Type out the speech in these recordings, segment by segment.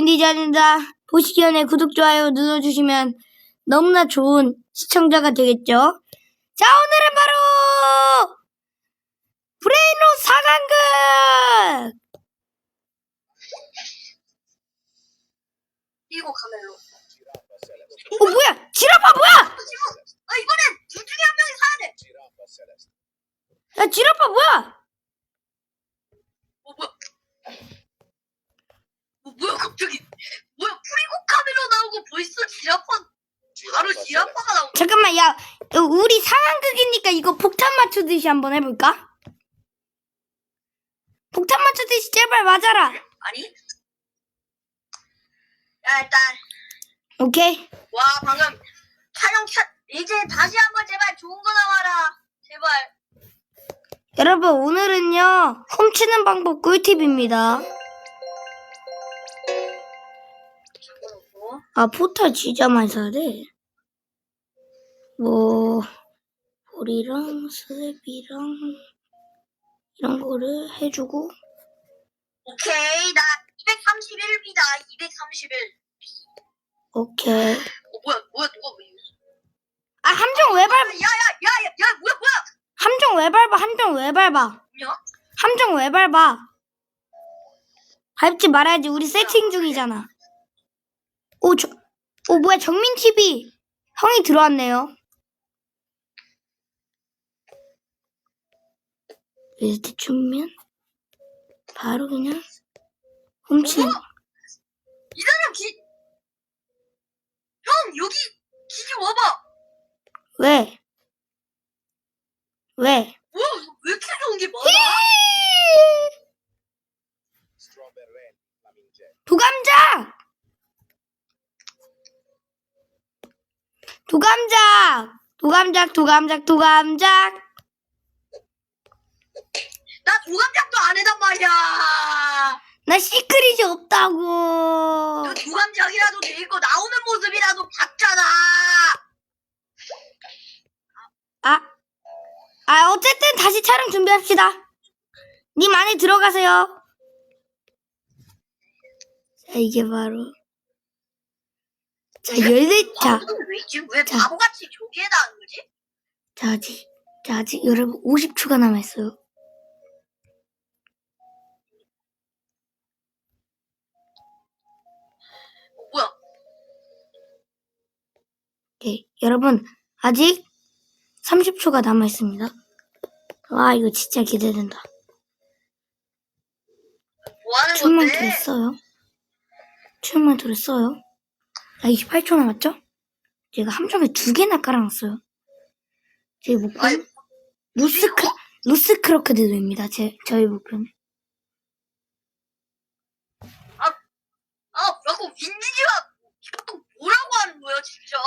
윈디자입니다. 보시기 전에 구독, 좋아요 눌러주시면 너무나 좋은 시청자가 되겠죠. 자, 오늘은 바로 브레인로 4강극! 이거 카멜로. 어, 뭐야? 지라파 뭐야? 아 이번엔 둘 중에 한 명이 사야 돼. 야, 지라파 뭐야? 어 뭐야? 어 뭐야 갑자기? 뭐야 프리고 카멜로 나오고 벌써 지라파 바로 지라파가 나오고. 잠깐만, 야, 우리 상황극이니까 이거 폭탄 맞추듯이 한번 해볼까? 폭탄 맞추듯이 제발 맞아라. 아니? 야 일단 오케이. 와 방금 촬영 차 이제 다시 한번 제발 좋은 거 나와라. 제발. 여러분, 오늘은요, 훔치는 방법 꿀팁입니다. 아, 포탈 진짜 많이 사야 돼. 뭐, 볼이랑 스냅이랑 이런 거를 해주고, 오케이 나 231입니다. 231. 오케이. 어 뭐야 뭐야 누가 왜? 아, 함정 왜 밟아? 야야 야 야 뭐야 뭐야? 함정 왜 밟아? 함정 왜 밟아? 뭐냐? 함정 왜 밟아? 밟지 말아야지. 우리 세팅 중이잖아. 오, 저, 오, 뭐야. 정민TV. 형이 들어왔네요. 이렇게 주면 바로 그냥 훔치는. 이 사람 기. 형 여기 기지 와봐. 왜? 왜? 뭐야 이거 왜 이렇게 좋은 게 많아? 도감작! 도감작! 도감작, 도감작, 도감작! 나 도감작도 안 해단 말이야. 나 시크릿이 없다고! 너 도감작이라도 되고 나오는 모습이라도 봤잖아. 아, 아, 어쨌든 다시 촬영 준비합시다. 님 안에 들어가세요. 자, 이게 바로. 자, 열네, 자, 바보는 왜 자. 바보같이 저기에다 하는 거지? 자, 아직, 자, 아직 여러분 50초가 남아있어요. 어, 뭐야? 오케이. 여러분, 아직 30초가 남아있습니다. 와, 이거 진짜 기대된다. 뭐 하는 춤만 건데? 들었어요. 춤만 들었어요. 아, 28초 남았죠? 제가 함정에 두 개나 깔아놨어요. 제 목표는 루스크, 루스크로크드입니다. 제, 저희 목표는. 아, 자꾸 윈디지가 또 뭐라고 하는 거야, 진짜?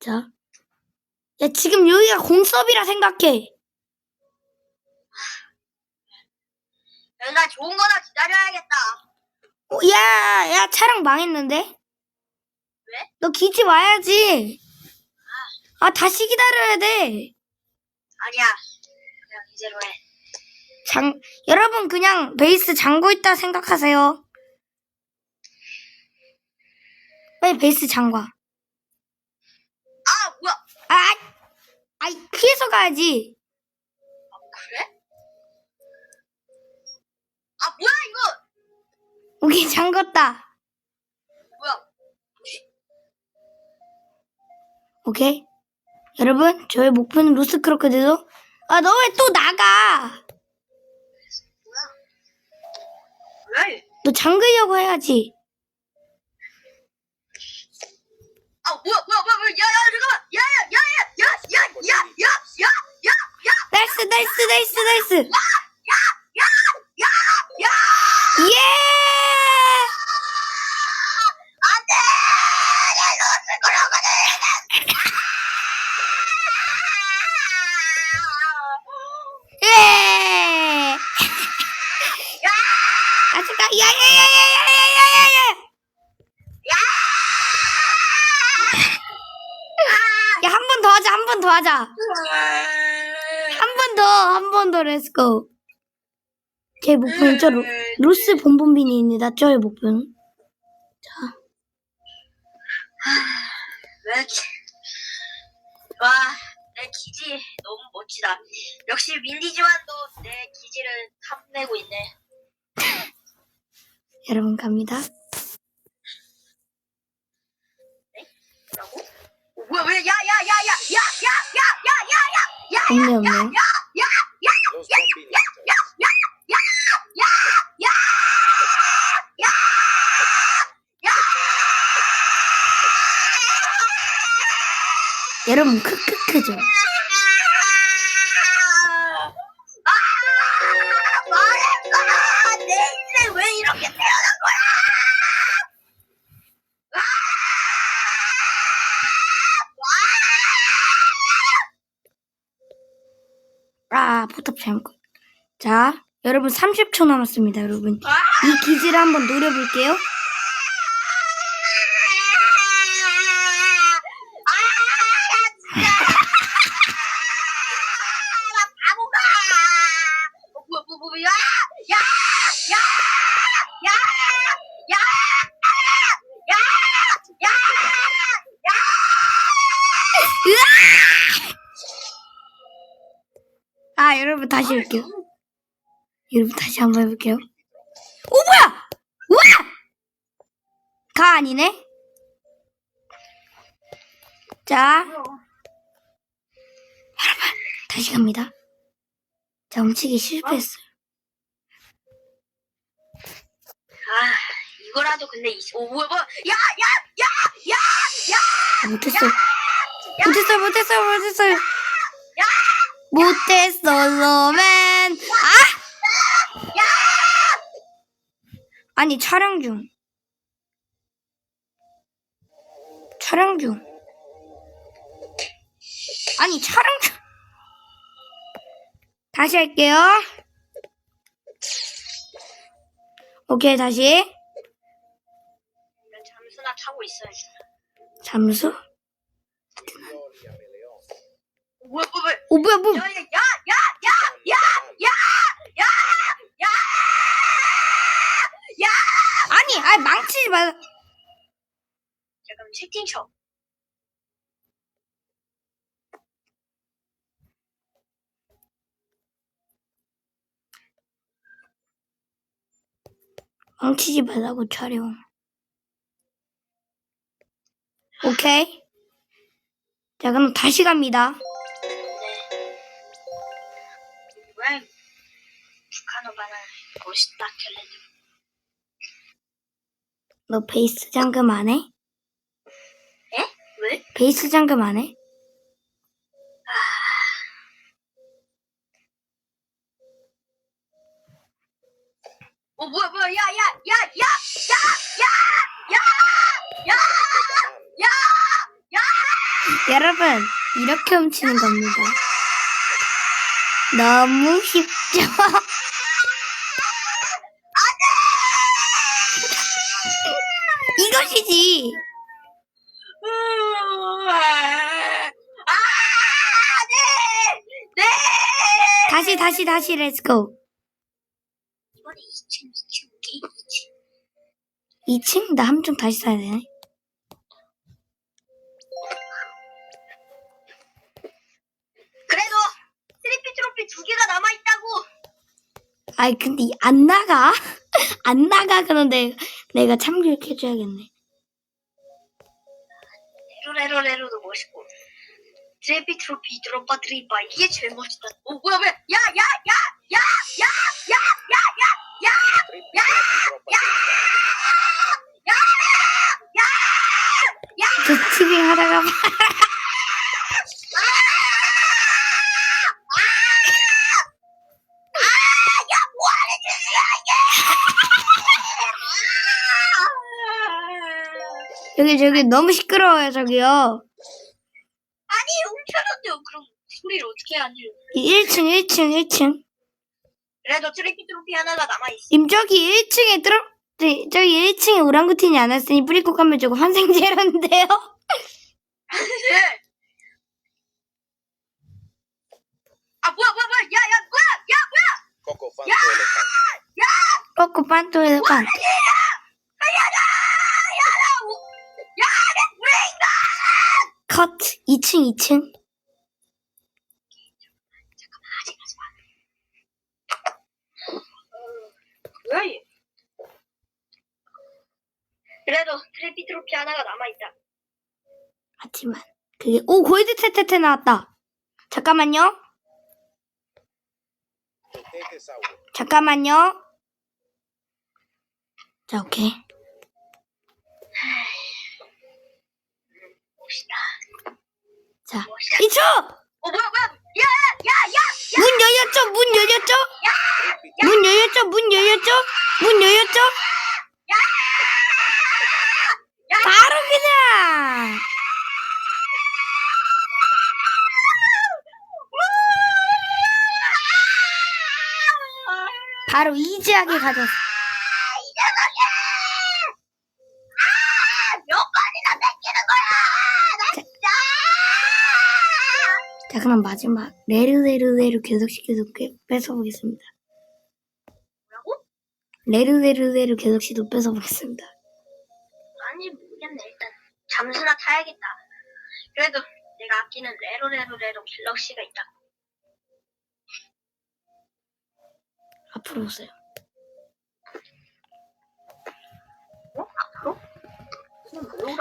자. 야, 지금 여기가 공섭이라 생각해. 나 좋은 거나 기다려야겠다. 어, 야, 야, 차량 망했는데? 왜? 너 기지 와야지. 아, 다시 기다려야 돼. 아니야. 그냥 이제로 해. 장, 여러분 그냥 베이스 잠고 있다 생각하세요. 빨리 베이스 잠궈. 아, 뭐야? 아, 아이, 피해서 가야지. 그래? 아, 뭐야, 이거? 오케이, 잠궜다. 뭐야? 오케이. 여러분, 저의 목표는 루스 크로크드도. 아, 너 왜 또 나가? 왜? 너 잠그려고 해야지. 아, 뭐야, 뭐야, 뭐야, 뭐야, 야, 야, 잠깐만. 야, 야, 야, 야, 야, 야, 야, 야, 야, 야, 야, 나이스, 나이스, 나이스, 나이스. 야, 야. 예! 야한번 더 하자 한 번 더 하자 한 번더한 번더 렛츠고 제 목표는 저 로, 로스 본본빈입니다 저의 목표는 자 와, 내 기지 너무 멋지다. 역시 민디지완도 내 기지를 탐내고 있네. 여러분 갑니다. 뭐라고? 어, 뭐야, 왜, 야, 야, 야, 야, 야, 야, 야, 야, 야, 야, 야, 없네 없네. Los 여러분 크크크죠. 아. 자 여러분 30초 남았습니다 여러분. 이 기지를 한번 노려볼게요. 바보가! 어, 뭐야, 뭐, 뭐, 야! 야! 야! 야! 야! 야! 야! 아 여러분 다시 할게요. 여러분 다시 한번 해볼게요. 오 뭐야? 우와! 가 아니네? 자 여러분 다시 갑니다. 자 훔치기 실패했어요. 아, 이거라도 근데, 이, 오, 뭐야, 뭐야, 야! 야! 야! 야! 아, 못했어. 못했어요, 못했어요, 못했어 요. 못했어, 로맨. 아! 아니, 촬영 중. 촬영 중. 아니, 촬영 중. 다시 할게요. 오케이, 다시. 난 잠수나 타고 있어야지. 잠수. 뭐야, 뭐야, 뭐야. 오, 뭐야, 뭐. 야, 야, 야, 야, 야, 야, 야, 야, 야. 아니, 아니, 망치지 마. 잠깐 채팅 쳐. 망치지 말라고 촬영. 오케이. 자, 그럼 다시 갑니다. 북한 오빠는 멋있다 캘레드. 너 베이스 잠금 안 해? 에? 왜? 베이스 잠금 안 해? 어 뭐야 뭐야 야 야 야 야 야 야 야야 여러분, 이렇게 훔치는 겁니다. 너무 쉽죠? 이것이지. 아, 네! 네! 다시, 다시, 다시, 렛츠고. 이번에 2층, 2층, 게임 2층. 2층? 나 함정 다시 사야 되네. 그래도 트리피 트로피 두 개가 남아 있다고! 아이, 근데 이- 안 나가? 안 나가? 그런데 내가 참교육해줘야겠네. 레로레로레로도 멋있고. 트리피 트로피 드롭바 트리바 이게 제일 멋있다. 어 뭐야 뭐야 야야야야야야야야 Triple tropa 저 티빙 하다가 여기 저기 너무 시끄러워요 저기요. 아니 훔쳐졌대요. 그럼 소리를 어떻게 하지? 1층 1층 1층. 그래도 트리피 트로피 하나가 남아있어. 임 저기 1층에 들어 저기 1층에 오랑구틴이 안 왔으니 뿌리코 가면 저거 환생제로인데요. 아 뭐야 뭐야 뭐야 야야 뭐야 야 뭐야 Coco Fanto Elefante. 꼬꼬 2층 2층 뭐야 얘? 그래도 트래피 트로피 하나가 남아있다. 하지만 그게 오 골드 테테테 나왔다 잠깐만요. 잠깐만요 자 오케이 봅시다. 자. 2초 어 뭐야 뭐야? 야! 야! 야! 문 열렸죠 문 열렸죠 문 열렸죠 문 열렸죠 문 열렸죠 바로 그냥 바로 이지하게 가져왔어 자 그럼 마지막 레르레르레르 계속 시켜서 빼- 뺏어보겠습니다 뭐라고? 레르레르레르 계속 시도 뺏어보겠습니다 아니 모르겠네 일단 잠수나 타야겠다. 그래도 내가 아끼는 레로레로레로 갤럭시가 있다. 앞으로 오세요 어? 앞으로?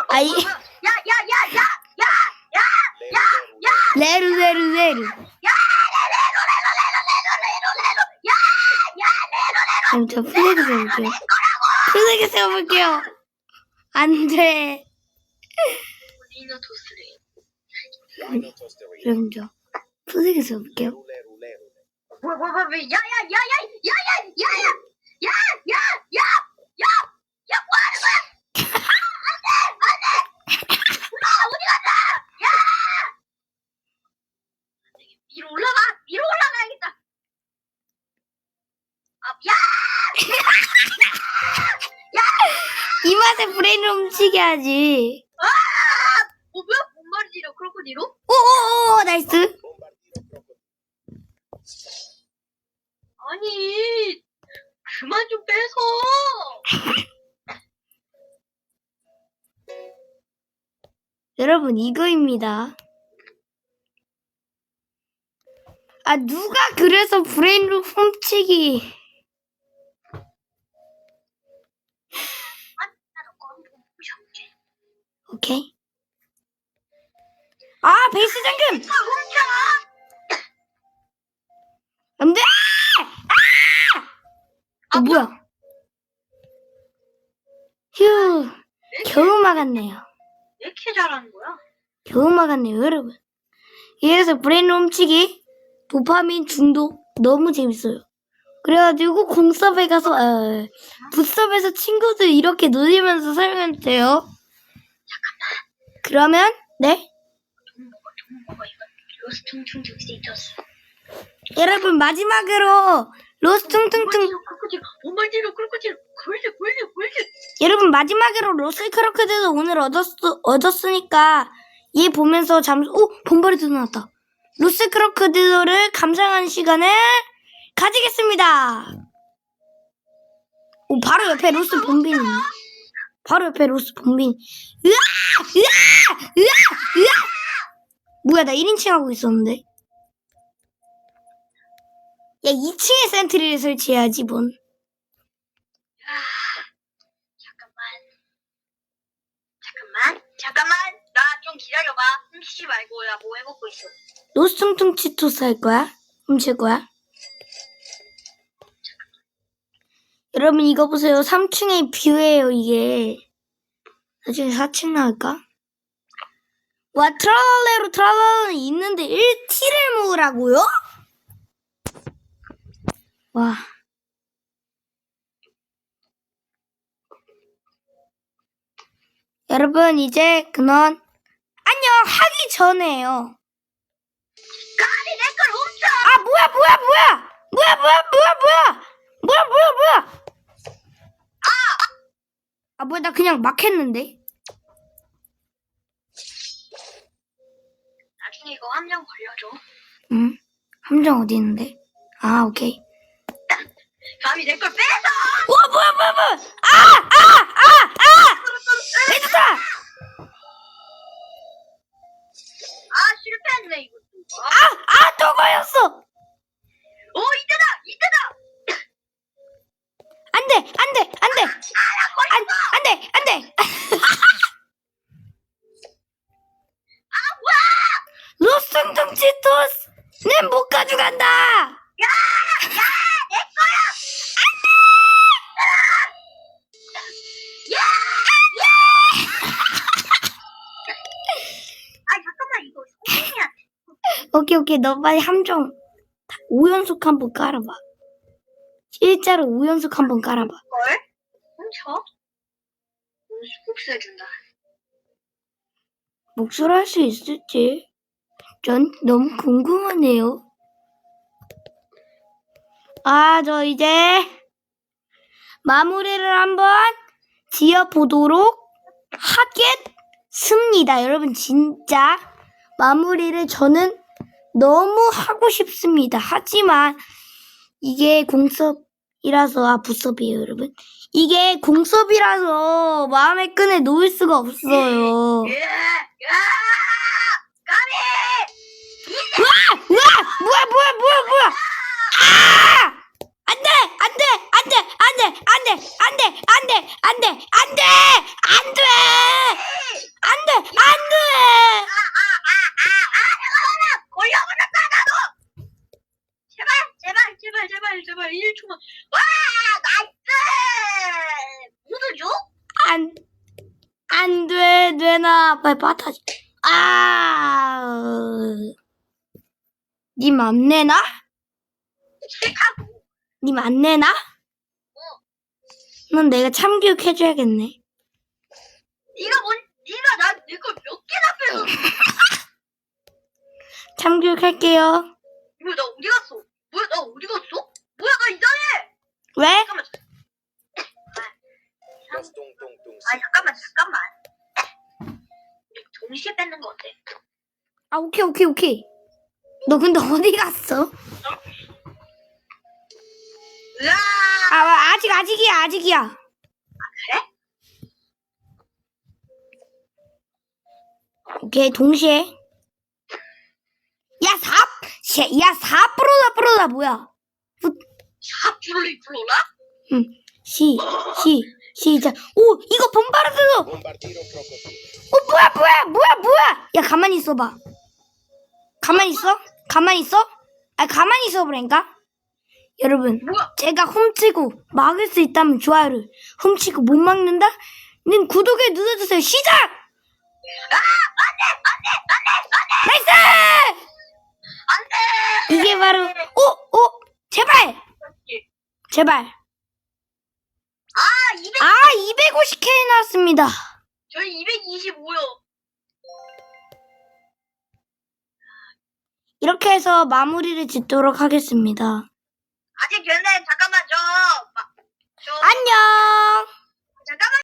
아이. 야야야야! Leru, leru, leru. 레르레르레르 그럼 저 플래그 세워볼게요 플래그 세워볼게요 안돼 리노 도스레. Rhino toastery. 그럼 저 플래그 세워볼게요 Leru, leru, leru. 뭐야 뭐야 뭐야 야야야야야야야야야야야야 뭐하는 거야? 안돼 안돼 엄마 어디 갔다? 야 위로 올라가 위로 올라가야겠다. 아야 이 맛에 브레인을 하지 어 뭐야 뭔 말이지려 크로코디로? 오오오 나이스. 아니 그만 좀 뺏어. 여러분 이거입니다 아 누가 그래서 브레인을 훔치기 나도 꺼내고 부셔볼게. 오케이. 아 베이스 잠금! 아 훔쳐. 안돼! 아! 어 뭐야? 휴 겨우 막았네요. 왜 이렇게 잘하는 거야? 겨우 막았네요 여러분. 이래서 브레인 훔치기 도파민 중독 너무 재밌어요. 그래가지고 공섭에 가서 아, 붓섭에서 친구들 이렇게 놀리면서 사용해도 돼요 그러면 네. 여러분 마지막으로 로스 퉁퉁퉁 크로코디로 오말디로 크로코디로 골드 골드 골드. 여러분 마지막으로 로스 크로커드를 오늘 얻었, 얻었으니까 얘 보면서 잠시 오 본벌이 나왔다 로스 크로커드를 감상하는 시간을 가지겠습니다 오 바로 옆에 로스 본빈 있네 바로 옆에 로스 본빈 으아 으아 으아 으아 뭐야 나 1인칭 하고 있었는데 야 2층에 센트리를 설치해야지 뭔 잠깐만. 잠깐만. 잠깐만. 나좀 기다려봐. 훔치지 말고 나 뭐 해먹고 있어. 로스퉁퉁 치토스 할 거야? 훔칠 거야? 여러분 이거 보세요. 3층의 뷰예요 이게. 나중에 4층 나올까? 와 트랄랄레로 트랄랄레는 있는데 1T를 모으라고요? 와. 여러분 이제 근원 안녕 하기 전에요. 까리 내걸 훔쳐. 아 뭐야 뭐야 뭐야 뭐야 뭐야 뭐야 뭐야 뭐야 뭐야 뭐야 아 뭐야 나 그냥 막 했는데? 나중에 이거 함정 걸려줘. 응? 함정 어디 있는데? 아 오케이. 감히 내 걸 빼서 우와 뭐야 뭐야 뭐야! 아, 아, 아, 아아아아 해줬다! 아 실패했네 이거. 아아 또 걸렸어! 오 이때다! 이때다! 안돼 안돼! 안돼 안, 안돼 안돼 로슨둥 치토스 낸못 가져간다 야야내 거야 오케이 오케이 너 빨리 함정 5연속 한번 깔아봐. 실제로 5연속 한번 깔아봐. 뭘? 훔쳐? 복수해준다. 목소리 할 수 있을지 전 너무 궁금하네요 아 저 이제 마무리를 한번 지어보도록 하겠습니다 여러분 진짜 마무리를 저는 너무 하고 싶습니다 하지만 이게 공섭 이라서 아 부섭이에요 여러분 이게 공섭이라서 마음의 끈을 놓을 수가 없어요 예! 야! 까비! 우와! 뭐야, 뭐야, 뭐야, 뭐야! 아! 안 돼! 안 돼! 안 돼! 안 돼! 안 돼! 안 돼! 안 돼! 안 돼! 안 돼! 안 돼! 안 돼! 안 돼! 안 돼! 걸려버렸다, 나도! 제발, 제발, 제발, 제발, 제발, 1초만. 와! 나이스! 모두 줘? 안, 안 돼, 뇌나. 빨리 빠타지. 아, 님안 내나? 싫다고. 님안 내나? 넌 내가 참교육 해줘야겠네. 네가 뭔, 네가 나, 내걸 몇 개나 뺏어? 참교육 할게요. 뭐야, 나 어디 갔어? 뭐야 나 어디 갔어? 뭐야 나 이상해 왜? 잠깐만 아 잠깐만 잠깐만 동시에 뺏는 거 어때? 아 오케이 오케이 오케이 너 근데 어디 갔어? 아, 아 아직 아직이야 아직이야 오케이 동시에 야 4 쟤, 야, 4%다, 프로다, 뭐야? 뭐, 4%로라? 응. 시, 시, 시작. 오, 이거 본바르드도! 오, 뭐야, 뭐야, 뭐야, 뭐야! 야, 가만히 있어봐. 가만히 있어? 가만히 있어? 아, 가만히 있어보라니까? 여러분, 뭐야? 제가 훔치고 막을 수 있다면 좋아요를, 훔치고 못 막는다? 는 구독에 눌러주세요. 시작! 아! 안 돼! 안 돼! 안 돼! 안 돼! 나이스! 안 돼! 이게 바로, 오, 오, 제발! 제발. 아, 200, 아, 250K 나왔습니다. 저희 225요. 이렇게 해서 마무리를 짓도록 하겠습니다. 아직 근데 잠깐만, 저, 마- 저, 안녕! 잠깐만.